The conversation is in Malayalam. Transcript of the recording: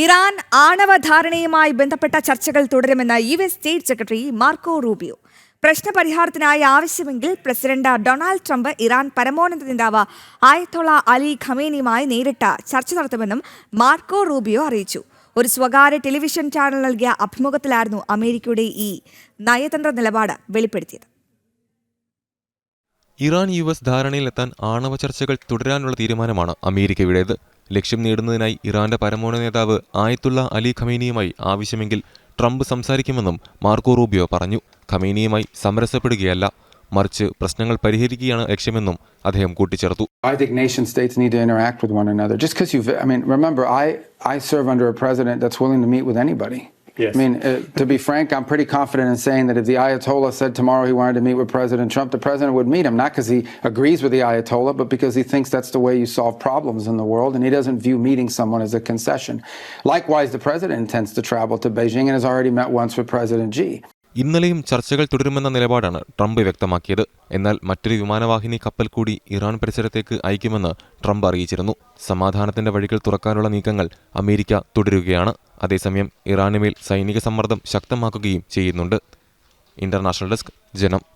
ഇറാൻ ആണവ ധാരണയുമായി ബന്ധപ്പെട്ട ചർച്ചകൾ തുടരുമെന്ന് U S state secretary Marco Rubio. പ്രശ്നപരിഹാരത്തിനായി ആവശ്യമെങ്കിൽ പ്രസിഡന്റ് ഡൊണാൾഡ് ട്രംപ് ഇറാൻ പരമോന്നത നേതാവ് ആയത്തോള അലി ഖമേനിയുമായി നേരിട്ട് ചർച്ച നടത്തുമെന്നും മാർക്കോ റൂബിയോ അറിയിച്ചു. ഒരു സ്വകാര്യ ടെലിവിഷൻ ചാനൽ നൽകിയ അഭിമുഖത്തിലായിരുന്നു അമേരിക്കയുടെ ഈ നയതന്ത്ര നിലപാട് വെളിപ്പെടുത്തിയത്. ഇറാൻ യു എസ് ധാരണയിലെത്താൻ ആണവ ചർച്ചകൾ തുടരാനുള്ള തീരുമാനമാണ് അമേരിക്കയുടേത്. ലക്ഷ്യം നേടുന്നതിനായി ഇറാന്റെ പരമോന്നത നേതാവ് ആയത്തുള്ള അലി ഖമേനിയുമായി ആവശ്യമെങ്കിൽ ട്രംപ് സംസാരിക്കുമെന്നും മാർക്കോ റൂബിയോ പറഞ്ഞു ഖമേനിയുമായി സമരസപ്പെടുകയല്ല മറിച്ച് പ്രശ്നങ്ങൾ പരിഹരിക്കുകയാണ് ലക്ഷ്യമെന്നും അദ്ദേഹം കൂട്ടിച്ചേർത്തു I think nation states need to interact with one another. Just because you, I mean, remember, I, I serve under a president that's willing to meet with anybody. Yes. I mean, uh, to be frank, I'm pretty confident in saying that if the Ayatollah said tomorrow he wanted to meet with President Trump, the president would meet him, not because he agrees with the Ayatollah, but because he thinks that's the way you solve problems in the world, and he doesn't view meeting someone as a concession. Likewise, the president intends to travel to Beijing and has already met once with President Xi. ഇന്നലെയും ചർച്ചകൾ തുടരുമെന്ന നിലപാടാണ് ട്രംപ് വ്യക്തമാക്കിയത് എന്നാൽ മറ്റൊരു വിമാനവാഹിനി കപ്പൽ കൂടി ഇറാൻ പരിസരത്തേക്ക് അയക്കുമെന്ന് ട്രംപ് അറിയിച്ചിരുന്നു സമാധാനത്തിന്റെ വഴികൾ തുറക്കാനുള്ള നീക്കങ്ങൾ അമേരിക്ക തുടരുകയാണ് അതേസമയം ഇറാനുമേൽ സൈനിക സമ്മർദ്ദം ശക്തമാക്കുകയും ചെയ്യുന്നുണ്ട്. ഇന്റർനാഷണൽ ഡെസ്ക് ജനം